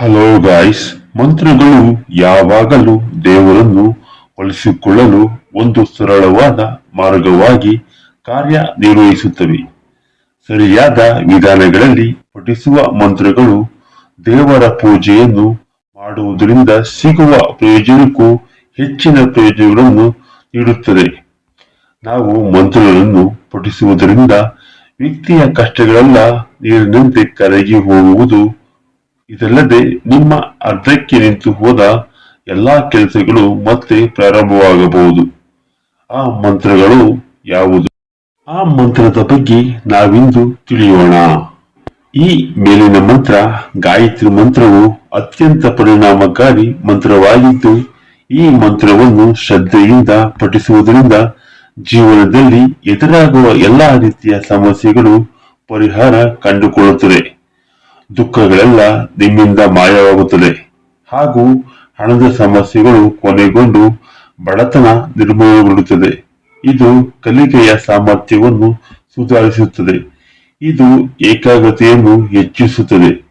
Hello guys ಮಂತ್ರಗಳು ಯಾವಾಗಲೂ ದೇವರನ್ನು ಒಲಿಸಿಕೊಳ್ಳಲು ಒಂದು ಸರಳವಾದ ಮಾರ್ಗವಾಗಿ ಕಾರ್ಯನಿರ್ವಹಿಸುತ್ತವೆ ಸರಿಯಾದ ವಿಧಾನಗಳಲ್ಲಿ ಪಠಿಸುವ ಮಂತ್ರಗಳು ದೇವರ ಪೂಜೆಯನ್ನು ಮಾಡುವುದರಿಂದ ಸಿಗುವ ಪ್ರಯೋಜನಕ್ಕೂ ಹೆಚ್ಚಿನ ಪ್ರಯೋಜನಗಳನ್ನು ನೀಡುತ್ತದೆ. ನಾವು ಮಂತ್ರಗಳನ್ನು ಪಠಿಸುವುದರಿಂದ ವ್ಯಕ್ತಿಯ ಕಷ್ಟಗಳೆಲ್ಲ, ನೀರಿನಂತೆ ಕರಗಿ ಹೋಗುವುದು ಇದಲ್ಲದೆ ನಿಮ್ಮ ಅರ್ಧಕ್ಕೆ ನಿಂತು ಹೋದ ಎಲ್ಲಾ ಕೆಲಸಗಳು ಮತ್ತೆ ಪ್ರಾರಂಭವಾಗಬಹುದು. ಆ ಮಂತ್ರಗಳು ಯಾವುದು? ಆ ಮಂತ್ರದ ಬಗ್ಗೆ ನಾವಿಂದು ತಿಳಿಯೋಣ. ಈ ಮೇಲಿನ ಮಂತ್ರ, ಗಾಯತ್ರಿ ಮಂತ್ರವು ಅತ್ಯಂತ ಪರಿಣಾಮಕಾರಿ ಮಂತ್ರವಾಗಿದ್ದು, ಈ ಮಂತ್ರವನ್ನು ಶ್ರದ್ಧೆಯಿಂದ ಪಠಿಸುವುದರಿಂದ ಜೀವನದಲ್ಲಿ ಎದುರಾಗುವ ಎಲ್ಲಾ ರೀತಿಯ ಸಮಸ್ಯೆಗಳು ಪರಿಹಾರ ಕಂಡುಕೊಳ್ಳುತ್ತದೆ ದುಃಖಗಳೆಲ್ಲ ನಿಮ್ಮಿಂದ ಮಾಯವಾಗುತ್ತದೆ. ಹಾಗೂ ಹಣದ ಸಮಸ್ಯೆಗಳು ಕೊನೆಗೊಂಡು ಬಡತನ ನಿರ್ಮೂಲಗೊಳ್ಳುತ್ತದೆ. ಇದು ಕಲಿಕೆಯ ಸಾಮರ್ಥ್ಯವನ್ನು ಸುಧಾರಿಸುತ್ತದೆ. ಇದು ಏಕಾಗ್ರತೆಯನ್ನು ಹೆಚ್ಚಿಸುತ್ತದೆ.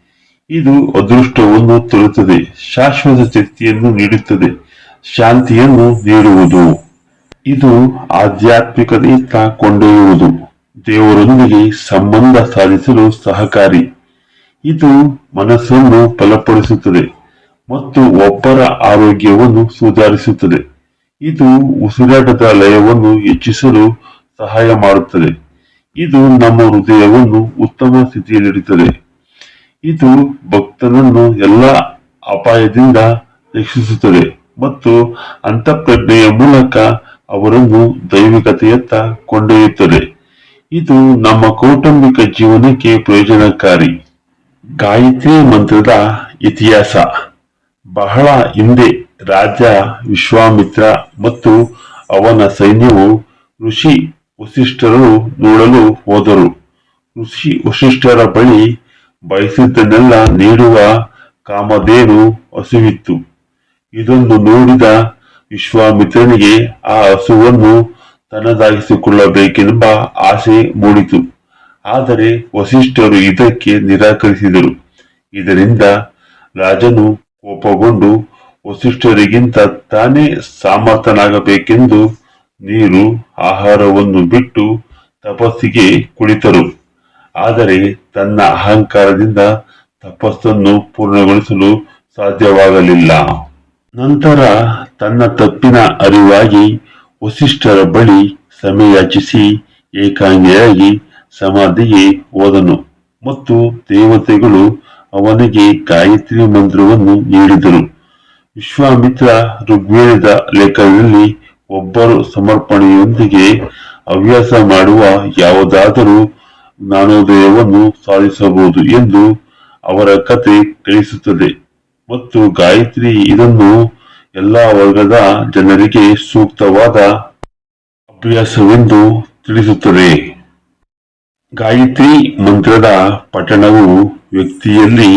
ಇದು ಅದೃಷ್ಟವನ್ನು ತರುತ್ತದೆ. ಶಾಶ್ವತ ಶಕ್ತಿಯನ್ನು ನೀಡುತ್ತದೆ. ಶಾಂತಿಯನ್ನು ನೀಡುವುದು. ಇದು ಆಧ್ಯಾತ್ಮಿಕತೆಯತ್ತ ಕೊಂಡೊಯ್ಯುವುದು. ದೇವರೊಂದಿಗೆ ಸಂಬಂಧ ಸಾಧಿಸಲು ಸಹಕಾರಿ. ಇದು ಮನಸ್ಸನ್ನು ಬಲಪಡಿಸುತ್ತದೆ ಮತ್ತು ಒಬ್ಬರ ಆರೋಗ್ಯವನ್ನು ಸುಧಾರಿಸುತ್ತದೆ. ಇದು ಉಸಿರಾಟದ ಲಯವನ್ನು ಹೆಚ್ಚಿಸಲು ಸಹಾಯ ಮಾಡುತ್ತದೆ. ಇದು ನಮ್ಮ ಹೃದಯವನ್ನು ಉತ್ತಮ ಸ್ಥಿತಿಯಲ್ಲಿಡುತ್ತದೆ. ಇದು ಭಕ್ತನನ್ನು ಎಲ್ಲ ಅಪಾಯದಿಂದ ರಕ್ಷಿಸುತ್ತದೆ ಮತ್ತು ಅಂತಃಪ್ರಜ್ಞೆಯ ಮೂಲಕ ಅವರನ್ನು ದೈವಿಕತೆಯತ್ತ ಕೊಂಡೊಯ್ಯುತ್ತದೆ. ಇದು ನಮ್ಮ ಕೌಟುಂಬಿಕ ಜೀವನಕ್ಕೆ ಪ್ರಯೋಜನಕಾರಿ. ಗಾಯತ್ರಿ ಮಂತ್ರದ ಇತಿಹಾಸ. ಬಹಳ ಹಿಂದೆ ರಾಜ, ವಿಶ್ವಾಮಿತ್ರ ಮತ್ತು ಅವನ ಸೈನ್ಯವು ಋಷಿ ವಸಿಷ್ಠರು ನೋಡಲು ಹೋದರು. ಋಷಿ ವಸಿಷ್ಠರ ಬಳಿ ಬಯಸಿದ್ದನ್ನೆಲ್ಲ ನೀಡುವ ಕಾಮಧೇನು ಹಸುವಿತ್ತು. ಇದನ್ನು ನೋಡಿದ ವಿಶ್ವಾಮಿತ್ರನಿಗೆ ಆ ಹಸುವನ್ನು ತನ್ನದಾಗಿಸಿಕೊಳ್ಳಬೇಕೆಂಬ ಆಸೆ ಮೂಡಿತು. ಆದರೆ ವಸಿಷ್ಠರು ಇದಕ್ಕೆ ನಿರಾಕರಿಸಿದರು. ಇದರಿಂದ ರಾಜನು ಕೋಪಗೊಂಡು ವಸಿಷ್ಠರಿಗಿಂತ ತಾನೇ ಸಾಮರ್ಥನಾಗಬೇಕೆಂದು ನೀರು ಆಹಾರವನ್ನು ಬಿಟ್ಟು ತಪಸ್ಸಿಗೆ ಕುಳಿತರು. ಆದರೆ ತನ್ನ ಅಹಂಕಾರದಿಂದ ತಪಸ್ಸನ್ನು ಪೂರ್ಣಗೊಳಿಸಲು ಸಾಧ್ಯವಾಗಲಿಲ್ಲ. ನಂತರ ತನ್ನ ತಪ್ಪಿನ ಅರಿವಾಗಿ ವಸಿಷ್ಠರ ಬಳಿ ಸಮಯಾಚಿಸಿ ಏಕಾಂಗಿಯಾಗಿ ಸಮಾಧಿಗೆ ಹೋದನು. ಮತ್ತು ದೇವತೆಗಳು ಅವನಿಗೆ ಗಾಯತ್ರಿ ಮಂತ್ರವನ್ನು ನೀಡಿದರು. ವಿಶ್ವಾಮಿತ್ರ ಋಗ್ವೇದ ಲೇಖನದಲ್ಲಿ ಒಬ್ಬರು ಸಮರ್ಪಣೆಯೊಂದಿಗೆ ಹವ್ಯಾಸ ಮಾಡುವ ಯಾವುದಾದರೂ ಜ್ಞಾನೋದಯವನ್ನು ಸಾಧಿಸಬಹುದು ಎಂದು ಅವರ ಕತೆ ತಿಳಿಸುತ್ತದೆ. ಮತ್ತು ಗಾಯತ್ರಿ ಇದನ್ನು ಎಲ್ಲಾ ವರ್ಗದ ಜನರಿಗೆ ಸೂಕ್ತವಾದ ಅಭ್ಯಾಸವೆಂದು ತಿಳಿಸುತ್ತದೆ. ಗಾಯತ್ರಿ ಮಂತ್ರದ ಪಠಣವು ವ್ಯಕ್ತಿಯಲ್ಲಿ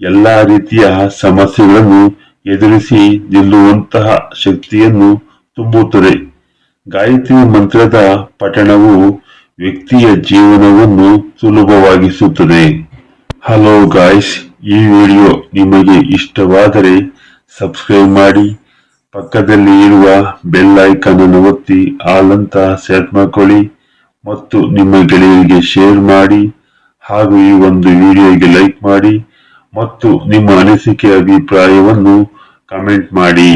ಎಲ್ಲಾ ರೀತಿಯ ಸಮಸ್ಯೆಗಳನ್ನು ಎದುರಿಸಿ ನಿಲ್ಲುವಂತಹ ಶಕ್ತಿಯನ್ನು ತುಂಬುತ್ತದೆ. ಗಾಯತ್ರಿ ಮಂತ್ರದ ಪಠಣವು ವ್ಯಕ್ತಿಯ ಜೀವನವನ್ನು ಸುಲಭವಾಗಿಸುತ್ತದೆ. ಹಲೋ ಗಾಯ್ಸ್, ಈ ವಿಡಿಯೋ ನಿಮಗೆ ಇಷ್ಟವಾದರೆ ಸಬ್ಸ್ಕ್ರೈಬ್ ಮಾಡಿ, ಪಕ್ಕದಲ್ಲಿ ಇರುವ ಬೆಲ್ ಐಕಾನ್ ಅನ್ನು ಒತ್ತಿ, ಆಲ್ ಸೆಟ್ ಮಾಡ್ಕೊಳ್ಳಿ. ಮತ್ತು ನಿಮ್ಮ ಗೆಳೆಯರಿಗೆ ಶೇರ್ ಮಾಡಿ ಹಾಗೂ ಈ ಒಂದು ವಿಡಿಯೋಗೆ ಲೈಕ್ ಮಾಡಿ ಮತ್ತು ನಿಮ್ಮ ಅನಿಸಿಕೆ, ಅಭಿಪ್ರಾಯವನ್ನು ಕಮೆಂಟ್ ಮಾಡಿ.